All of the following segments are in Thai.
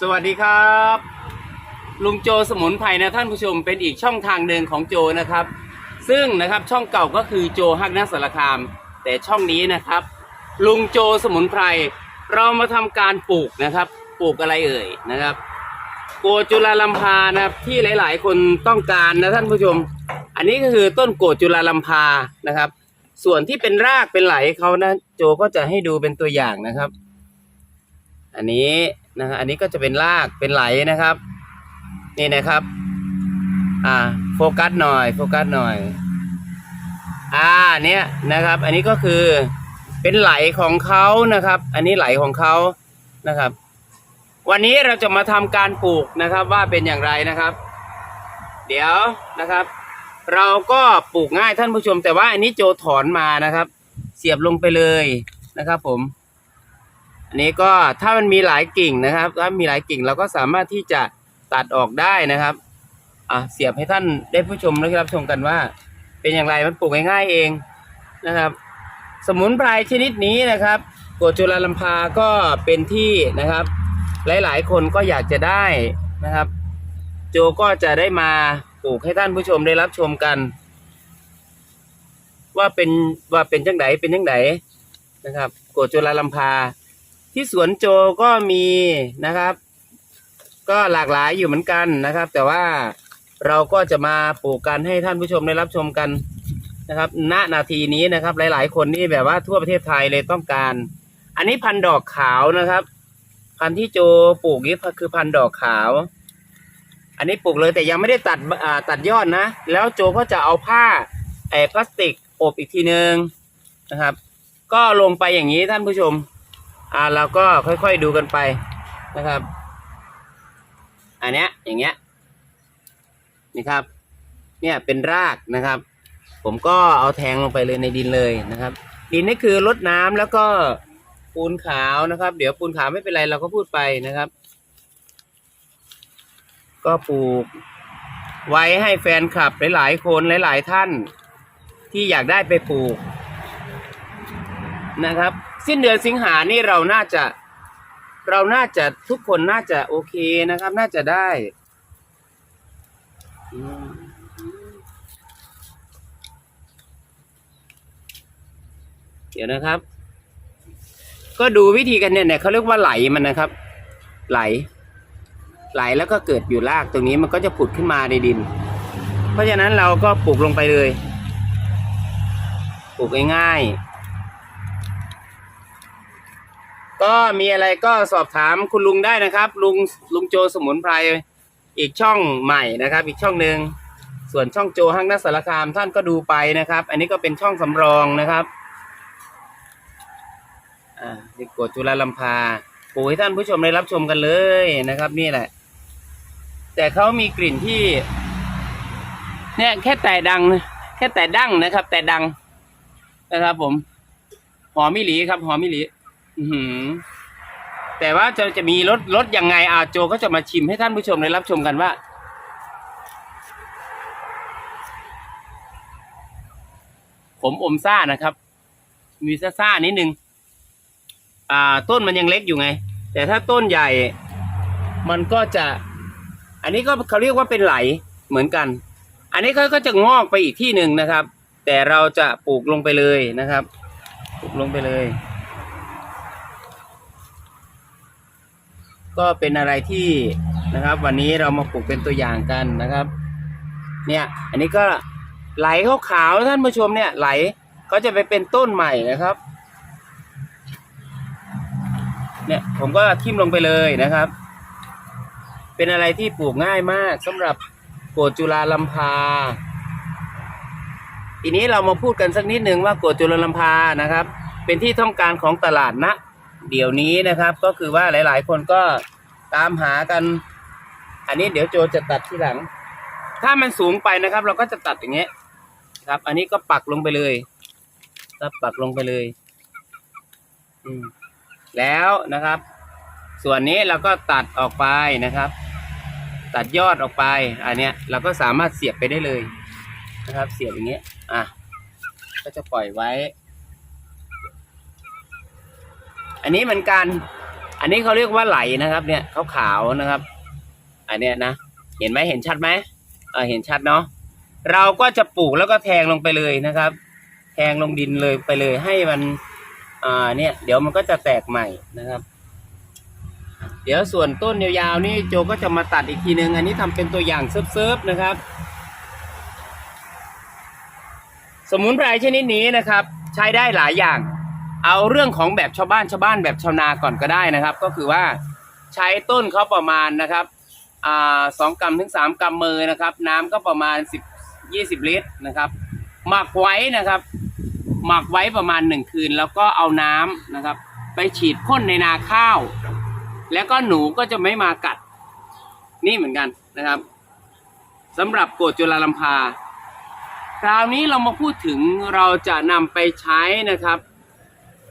สวัสดีครับ ลุงโจสมุนไพรนะท่านผู้ชมเป็นอีกช่องทางหนึ่งของโจนะครับ ซึ่งนะครับช่องเก่าก็คือโจฮักนักสารคาม แต่ช่องนี้นะครับ ลุงโจสมุนไพรเรามาทำการปลูกนะครับ ปลูกอะไรเอ่ยนะครับ โกจุลาลัมพานะครับที่หลาย ๆ คนต้องการนะท่านผู้ชม อันนี้ก็คือต้นโกจุลาลัมพานะครับ ส่วนที่เป็นรากเป็นไหลเขานะ โจก็จะให้ดูเป็นตัวอย่างนะครับ อันนี้ นะครับอันนี้ก็จะเป็นรากเป็นไหลนะครับ นี่นะครับ อ่า โฟกัสหน่อย โฟกัสหน่อย อ่าเนี่ยนะครับ อันนี้ก็คือเป็นไหลของเขานะครับ อันนี้ไหลของเขานะครับ วันนี้เราจะมาทำการปลูกนะครับว่าเป็นอย่างไรนะครับ เดี๋ยวนะครับ เราก็ปลูกง่ายท่านผู้ชม แต่ว่าอันนี้โจถอนมานะครับ เสียบลงไปเลยนะครับ ผม อันนี้ก็ถ้ามันมีหลายกิ่งนะครับ ถ้ามีหลายกิ่งเราก็สามารถที่จะตัดออกได้นะครับอะเสียบให้ท่านได้ผู้ชมได้รับชมกันว่า เป็นอย่างไรมันปลูกง่ายๆเองนะครับ สมุนไพรชนิดนี้นะครับโกจุลาลัมพาก็เป็นที่นะครับ หลายๆ คนก็อยากจะได้นะครับ โจก็จะได้มาปลูกให้ท่านผู้ชมได้รับชมกัน ว่าเป็นว่าเป็นจังไดเป็นจังไดนะครับโกจุลาลัมพา ที่สวนโจก็มีนะครับ ก็หลากหลายอยู่เหมือนกันนะครับ แต่ว่าเราก็จะมาปลูกกันให้ท่านผู้ชมได้รับชมกันนะครับ ณนาทีนี้นะครับ หลาย ๆ คนนี่แบบว่าทั่วประเทศไทยเลยต้องการ อันนี้พันดอกขาวนะครับ พันที่โจปลูกนี่คือพันดอกขาว อันนี้ปลูกเลยแต่ยังไม่ได้ตัดตัดยอดนะ แล้วโจก็จะเอาผ้าไอ้พลาสติกอบอีกทีนึงนะครับ ก็ลงไปอย่างนี้ท่านผู้ชม อ่าเราก็ค่อยๆดูกันไปนะครับ อันเนี้ยอย่างเงี้ยนี่ครับ เนี่ยเป็นรากนะครับ ผมก็เอาแทงลงไปเลยในดินเลยนะครับ ดินนี่คือลดน้ำแล้วก็ปูนขาวนะครับ เดี๋ยวปูนขาวไม่เป็นไรเราก็พูดไปนะครับ ก็ปลูกไว้ให้แฟนคลับหลายๆ คนหลาย ๆ ท่านที่อยากได้ไปปลูกนะครับ สิ้นเดือนสิงหานี่เราน่าจะ เราน่าจะทุกคนน่าจะโอเคนะครับ น่าจะได้ เดี๋ยวนะครับ ก็ดูวิธีกันเนี่ยเนี่ยเขาเรียกว่าไหลมันนะครับ ไหล ไหลแล้วก็เกิดอยู่รากตรงนี้มันก็จะผุดขึ้นมาในดิน เพราะฉะนั้นเราก็ปลูกลงไปเลย ปลูกง่ายๆ ก็มีอะไรก็สอบถามคุณลุงได้นะครับ ลุงลุงโจสมุนไพรอีกช่องใหม่นะครับ อีกช่องหนึ่งส่วนช่องโจห้างนักสารคามท่านก็ดูไปนะครับ อันนี้ก็เป็นช่องสำรองนะครับอ่านี่กดจุฬาลัมพาปลูกให้ท่านผู้ชมได้รับชมกันเลยนะครับ นี่แหละ แต่เขามีกลิ่นที่ เนี่ยแค่แต่ดัง แค่แต่ดังนะครับ แต่ดังนะครับ ผม หอมมิหลีครับ หอมมิหลี อือหือ แต่ว่าจะจะมีรสรสยังไงอาโจก็จะมาชิมให้ท่านผู้ชมได้รับชมกันว่า ผมอมซ่านะครับ มีซ่าซ่านิดนึง อ่า ต้นมันยังเล็กอยู่ไง แต่ถ้าต้นใหญ่ มันก็จะ อันนี้ก็เขาเรียกว่าเป็นไหลเหมือนกัน อันนี้เขาก็จะงอกไปอีกที่หนึ่งนะครับ แต่เราจะปลูกลงไปเลยนะครับ ปลูกลงไปเลย ก็เป็นอะไรที่นะครับ วันนี้เรามาปลูกเป็นตัวอย่างกันนะครับ เนี่ยอันนี้ก็ไหลขาวๆท่านผู้ชมเนี่ยไหลก็จะไปเป็นต้นใหม่นะครับ เนี่ยผมก็ทิ่มลงไปเลยนะครับ เป็นอะไรที่ปลูกง่ายมากสำหรับโกดจุลาลัมพา ทีนี้เรามาพูดกันสักนิดหนึ่งว่าโกดจุลาลัมพานะครับ เป็นที่ต้องการของตลาดนะเดี๋ยวนี้นะครับ ก็คือว่าหลาย ๆ คนก็ ตามหากัน อันนี้เดี๋ยวโจจะตัดที่หลัง ถ้ามันสูงไปนะครับ เราก็จะตัดอย่างเงี้ยครับ อันนี้ก็ปักลงไปเลยครับปักลงไปเลย อืม แล้วนะครับ ส่วนนี้เราก็ตัดออกไปนะครับ ตัดยอดออกไป อันเนี้ย เราก็สามารถเสียบไปได้เลยนะครับ เสียบอย่างเงี้ย อะ ก็จะปล่อยไว้ อันนี้เหมือนกัน อันนี้เขาเรียกว่าไหลนะครับเนี่ยขาวๆนะครับ อันเนี้ยนะ เห็นไหมเห็นชัดไหมเออเห็นชัดเนาะเราก็จะปลูกแล้วก็แทงลงไปเลยนะครับ แทงลงดินเลยไปเลยให้มันอ่าเนี่ย เดี๋ยวมันก็จะแตกใหม่นะครับ เดี๋ยวส่วนต้นยาวๆนี่โจก็จะมาตัดอีกทีนึง อันนี้ทำเป็นตัวอย่างเซิร์ฟๆนะครับ สมุนไพรชนิดนี้นะครับ ใช้ได้หลายอย่าง เอาเรื่องของแบบชาวบ้านชาวบ้านแบบชาวนาก่อนก็ได้นะครับ ก็คือว่าใช้ต้นเขาประมาณนะครับอ่าสองกรัมถึงสามกรัมมือนะครับ น้ำก็ประมาณสิบยี่สิบลิตรนะครับ หมักไว้นะครับ หมักไว้ประมาณหนึ่งคืน แล้วก็เอาน้ำนะครับ ไปฉีดพ่นในนาข้าว แล้วก็หนูก็จะไม่มากัด นี่เหมือนกันนะครับสำหรับโกรธจุลาลัมพา คราวนี้เรามาพูดถึงเราจะนำไปใช้นะครับ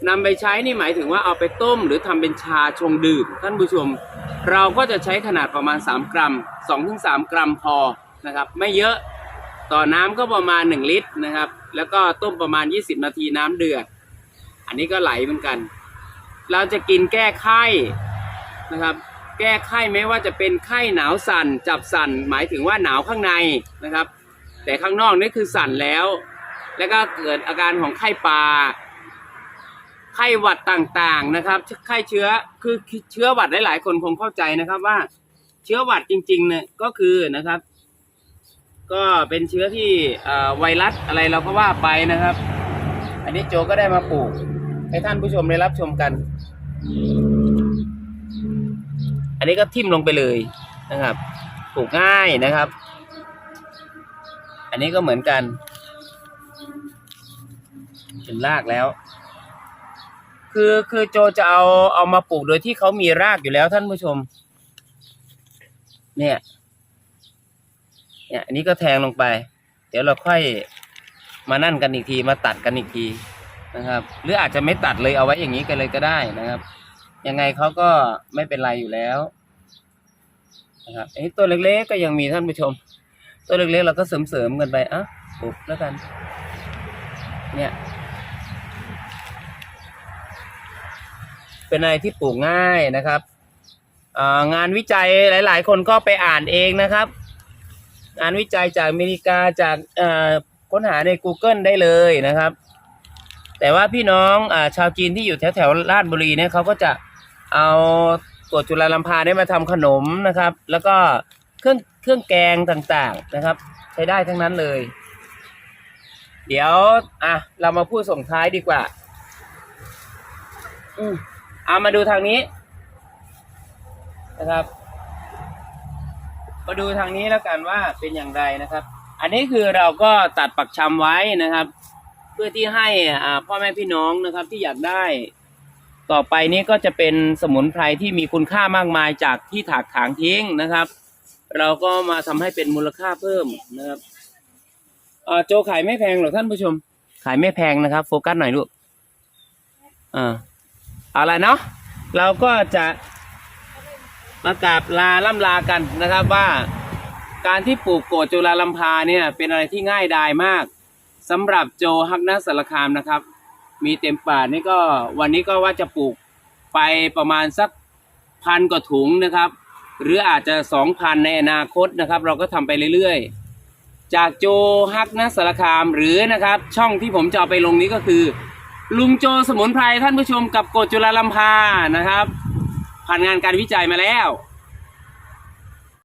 นำไปใช้นี่หมายถึงว่าเอาไปต้มหรือทำเป็นชาชงดื่ม ท่านผู้ชม เราก็จะใช้ขนาดประมาณ 3 กรัม 2-3 กรัมพอนะครับ ไม่เยอะต่อน้ำก็ประมาณ 1 ลิตรนะครับ แล้วก็ต้มประมาณ 20 นาทีน้ำเดือด อันนี้ก็ไหลเหมือนกัน เราจะกินแก้ไข้นะครับ แก้ไข้ไม่ว่าจะเป็นไข้หนาวสั่น จับสั่น หมายถึงว่าหนาวข้างในนะครับ แต่ข้างนอกนี่คือสั่นแล้ว แล้วก็เกิดอาการของไข้ปลา ไข้หวัดต่างๆนะครับ ไข้เชื้อคือเชื้อหวัดหลาย ๆ คนคงเข้าใจนะครับว่า เชื้อหวัดจริง ๆ เนี่ยก็คือนะครับ ก็เป็นเชื้อที่ไวรัสอะไรเราก็ว่าไปนะครับ อันนี้โจก็ได้มาปลูก ให้ท่านผู้ชมได้รับชมกัน อันนี้ก็ทิ่มลงไปเลยนะครับปลูกง่ายนะครับ อันนี้ก็เหมือนกันเป็นรากแล้ว คือคือโจจะเอาเอามาปลูกโดยที่เขามีรากอยู่แล้วท่านผู้ชม เนี่ย เนี่ยอันนี้ก็แทงลงไป เดี๋ยวเราค่อยมานั่นกันอีกทีมาตัดกันอีกทีนะครับ หรืออาจจะไม่ตัดเลยเอาไว้อย่างนี้กันเลยก็ได้นะครับ ยังไงเขาก็ไม่เป็นไรอยู่แล้วนะครับไอ้ตัวเล็กๆก็ยังมีท่านผู้ชม ตัวเล็กๆเราก็เสริมๆกันไปอะปลูกแล้วกัน เนี่ย เป็นอะไรที่ปลูกง่ายนะครับงานวิจัยหลาย ๆ คนก็ไปอ่านเองนะครับ งานวิจัยจากอเมริกาจากค้นหาใน Google ได้เลยนะครับ แต่ว่าพี่น้องอชาวจีนที่อยู่แถวแถวราชบุรีเนี่ยเขาก็จะเอาตัวจุฬาลัมพาเนี่ยมาทำขนมนะครับ แล้วก็เครื่องเครื่องแกงต่างๆนะครับ ใช้ได้ทั้งนั้นเลย เดี๋ยวอะเรามาพูดส่งท้ายดีกว่า อืม เอามาดูทางนี้นะครับ มาดูทางนี้แล้วกันว่าเป็นอย่างไรนะครับ อันนี้คือเราก็ตัดปักชำไว้นะครับ เพื่อที่ให้อ่าพ่อแม่พี่น้องนะครับที่อยากได้ ต่อไปนี้ก็จะเป็นสมุนไพรที่มีคุณค่ามากมายจากที่ถากถางทิ้งนะครับ เราก็มาทำให้เป็นมูลค่าเพิ่มนะครับโจขายไม่แพงหรอกท่านผู้ชม ขายไม่แพงนะครับ โฟกัสหน่อยลูกอ่า เอาละเนาะเราก็จะมากราบลาล่ำลากันนะครับว่า การที่ปลูกโกดจุฬาลัมพาเนี่ยเป็นอะไรที่ง่ายดายมากสำหรับโจฮักนัสสารคามนะครับ มีเต็มป่านี่ก็วันนี้ก็ว่าจะปลูกไปประมาณสักพันกว่าถุงนะครับ หรืออาจจะสองพันในอนาคตนะครับ เราก็ทำไปเรื่อยๆ จากโจฮักนัสสารคามหรือนะครับ ช่องที่ผมจะเอาไปลงนี้ก็คือ ลุงโจสมุนไพรท่านผู้ชมกับกฎจุฬาลัมพานะครับ ผ่านงานการวิจัยมาแล้ว